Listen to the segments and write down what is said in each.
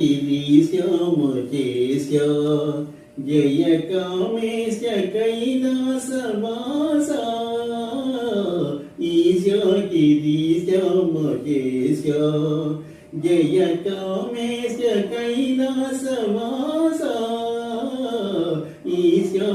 శ్యామ కేశ జయ కామేశ కైలాసవాస ఈశా గిరి శ్యామ కేశ జయ కామేశ కైలాసవాస ఈశా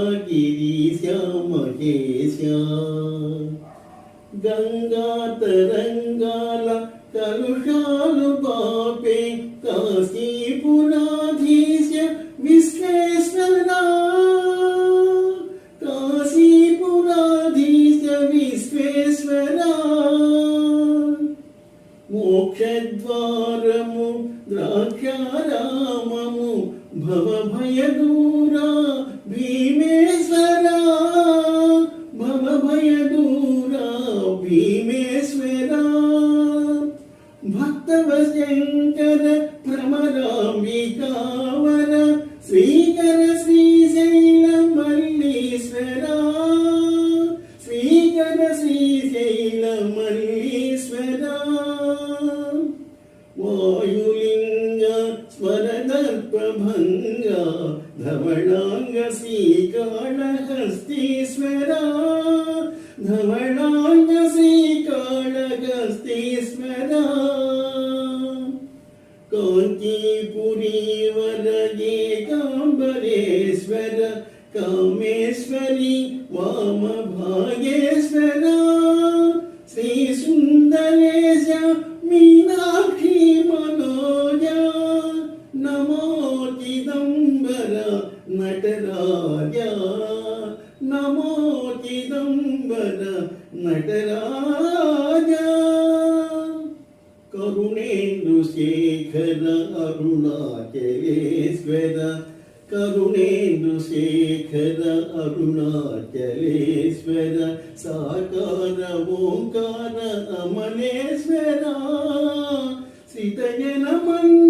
మోక్షద్వారము ద్రాక్షారామము భవభయదూరా భీమేశ్వర భవభయదూరా భీమేశ్వరా. భక్తవ శంకర భ్రమరాంబికావర శ్రీకర శ్రీశైల మల్లీశ్వరా. శ్రీకర శ్రీశైల మల్లీశ్వరా. वायुलिङ्ग स्वरदर्पभङ्ग धवणाङ्गसीकालहस्तीश्वरा धवणाङ्गसीकालहस्तीश्वरा वर वरगे काम्बरेश्वर कामेश्वरी वाम वामभागेश्वरा श्रीसुन्दरेश मी नमो चिदंबर नटराज। नमो चिदंबर नटराज करुणेन्दुशेखर अरुणाचलेश्वर। करुणेन्दुशेखर अरुणाचलेश्वर। साकार ओंकार अमलेश्वर। सीतजन नमन्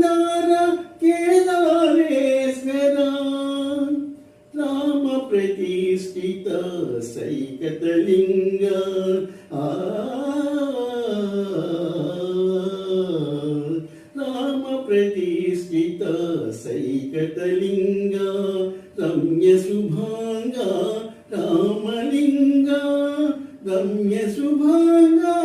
సైకతలింగ. ఆ రామ ప్రతిష్ఠిత సైకతలింగ రమ్య శుభాంగ రామలింగ రమ్య శుభాంగా